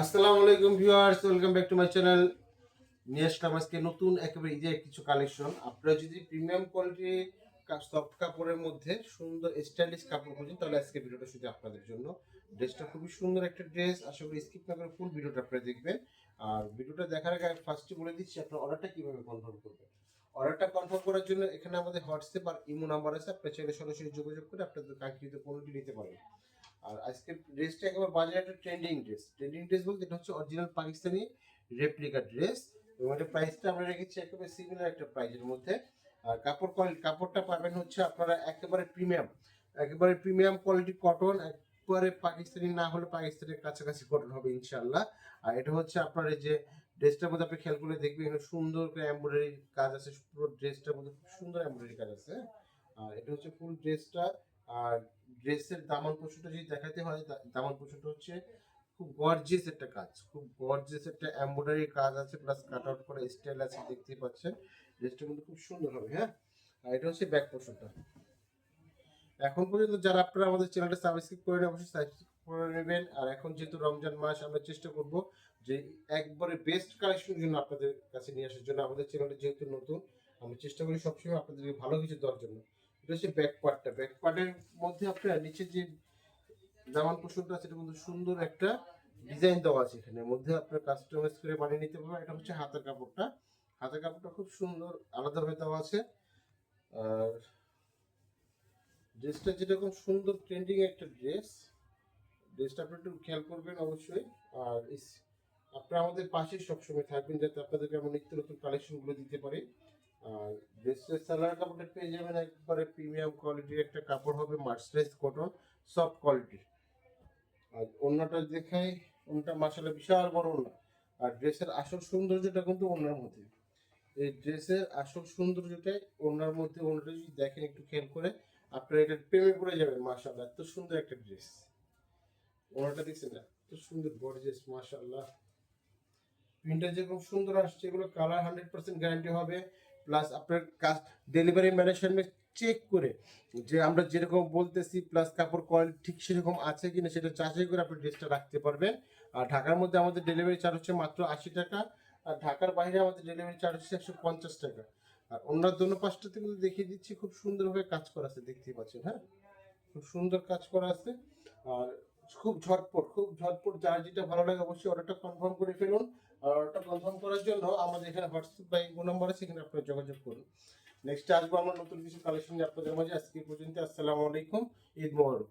আসসালামু আলাইকুম viewers, welcome back to my channel. নিয়ে আসলাম আজকে নতুন একেবারে ঈদের কিছু কালেকশন। আপনারা যদি প্রিমিয়াম কোয়ালিটি সফট কাপড়ের মধ্যে সুন্দর স্টাইলিশ কাপড় খুঁজেন, তাহলে আজকে ভিডিওটা শুধু আপনাদের জন্য। ড্রেসটা খুবই সুন্দর একটা ড্রেস, আশা করি স্কিপ না করে ফুল ভিডিওটা আপনারা দেখবেন। আর ভিডিওটা দেখার আগে আমি ফার্স্টে বলে দিচ্ছি, আপনার অর্ডারটা কীভাবে কনফার্ম করবেন। অর্ডারটা কনফার্ম করার জন্য এখানে আমাদের হোয়াটসঅ্যাপ আর ইমো নাম্বার আছে, আপনার চাইলে সরাসরি যোগাযোগ করে আপনাদের কাঙ্ক্ষিত পণ্যটি নিতে পারেন। আর আজকে ড্রেসটা একেবারে বাজারে একটা ট্রেন্ডিং ড্রেস ট্রেন্ডিং ড্রেস বলতে এটা হচ্ছে অরিজিনাল পাকিস্তানি রেপ্লিকা ড্রেস এবং এটা প্রাইসটা আমরা রেখেছি একেবারে সিমিলার একটা প্রাইসের মধ্যে। আর কাপড় কোয়ালিটি কাপড়টা পাবেন হচ্ছে আপনারা একেবারে প্রিমিয়াম একেবারে প্রিমিয়াম কোয়ালিটি কটন একবারে পাকিস্তানি, না হলে পাকিস্তানের কাছাকাছি কটন হবে ইনশাল্লাহ আর এটা হচ্ছে আপনার এই যে ড্রেসটার মধ্যে আপনি খেয়াল করে দেখবেন, এখানে সুন্দর করে এমব্রয়ডারি কাজ আছে। পুরো ড্রেসটার মধ্যে খুব সুন্দর এমব্রয়ডারি কাজ আছে হ্যাঁ? আর এটা হচ্ছে ফুল ড্রেসটা আর ড্রেসের দামান পোষণটা যদি দেখাতে হয় দামান পোষণটা হচ্ছে খুব গর্জিয়াস একটা কাজ, খুব গর্জিয়াস একটা এমব্রয়ডারি কাজ আছে প্লাস কাট আউট করা স্টাইল আছে দেখতে পাচ্ছেন। ড্রেসটা কিন্তু খুব সুন্দর হবে হ্যাঁ? আর এটা হচ্ছে ব্যাক পোষণটা এখন পর্যন্ত যারা আপনারা আমাদের চ্যানেলটা সাবস্ক্রাইব করে নেন অবশ্যই সাবস্ক্রাইব করে নেবেন। আর এখন যেহেতু রমজান মাস, আমরা চেষ্টা করব যে একবারে বেস্ট কালেকশনের জন্য আপনাদের কাছে নিয়ে আসার জন্য। আমাদের চ্যানেলটা যেহেতু নতুন, আমরা চেষ্টা করি সবসময় আপনাদেরকে ভালো কিছু দেওয়ার জন্য। এটা হচ্ছে ব্যাক পার্টটা ব্যাক মধ্যে আপনার নিচে যে জামান পোষণটা আছে, এটা কিন্তু সুন্দর একটা ডিজাইন দেওয়া আছে এখানে। মধ্যে আপনার কাস্টমাইজ করে বানিয়ে নিতে পারবেন। এটা হচ্ছে হাতের কাপড়টা। হাতের কাপড়টা খুব সুন্দর আলাদাভাবে দেওয়া আছে। আর ড্রেসটা যেরকম সুন্দর ট্রেন্ডিং একটা ড্রেস, ড্রেসটা আপনি একটু খেয়াল করবেন অবশ্যই। আর আপনারা আমাদের পাশে সবসময় থাকবেন যাতে আপনাদেরকে আমরা নিত্য নতুন কালেকশনগুলো দিতে পারি। ড্রেসের সালোয়ার কাপড়টা পেয়ে যাবেন একবারে প্রিমিয়াম কোয়ালিটির একটা কাপড় হবে মার্সরাইজ কটন সফট কোয়ালিটির আর অন্যটা দেখাই ওনটা মাসালা বিশাল বড় ওনা আর ড্রেসের আসল সৌন্দর্যটা কিন্তু ওনার মধ্যে। এই ড্রেসের আসল সৌন্দর্যটাই ওনার মধ্যে ওনাটা যদি দেখেন একটু খেয়াল করে, আপনারা এটা প্রেমে পড়ে যাবেন মাসাল্লাহ এত সুন্দর একটা ড্রেস ওনাটা দেখছেন এত সুন্দর গর্জিয়াস মাসাল্লাহ প্রিন্টটা যেরকম সুন্দর আসছে, এগুলো কালার হান্ড্রেড পার্সেন্ট গ্যারান্টি হবে। প্লাস আপনার কাজ ডেলিভারি ম্যানের সামনে চেক করে যে আমরা যেরকম বলতেছি প্লাস কাপড় কোয়ালিটি ঠিক সেরকম আছে কিনা সেটা যাচাই করে আপনি ড্রেসটা রাখতে পারবেন। আর ঢাকার মধ্যে আমাদের ডেলিভারি চার্জ হচ্ছে মাত্র আশি টাকা, আর ঢাকার বাইরে আমাদের ডেলিভারি চার্জ হচ্ছে একশো পঞ্চাশ টাকা। আর অন্য দোনো পাঁচটাতে কিন্তু দেখিয়ে দিচ্ছি, খুব সুন্দরভাবে কাজ করা আছে, দেখতেই পাচ্ছেন হ্যাঁ? খুব সুন্দর কাজ করা আছে। আর খুব ঝটপট খুব ঝটপট যার যেটা ভালো লাগে অবশ্যই অর্ডারটা কনফার্ম করে ফেলুন। আর অর্ডারটা কনফার্ম করার জন্য আমাদের এখানে হোয়াটসঅ্যাপ বা ইমো নাম্বার আছে, সেখানে আপনারা যোগাযোগ করুন। নেক্সট আসব আমরা নতুন কিছু কালেকশন নিয়ে আপনাদের মাঝে। আজকে পর্যন্ত আসসালামু আলাইকুম, ঈদ মোবারক।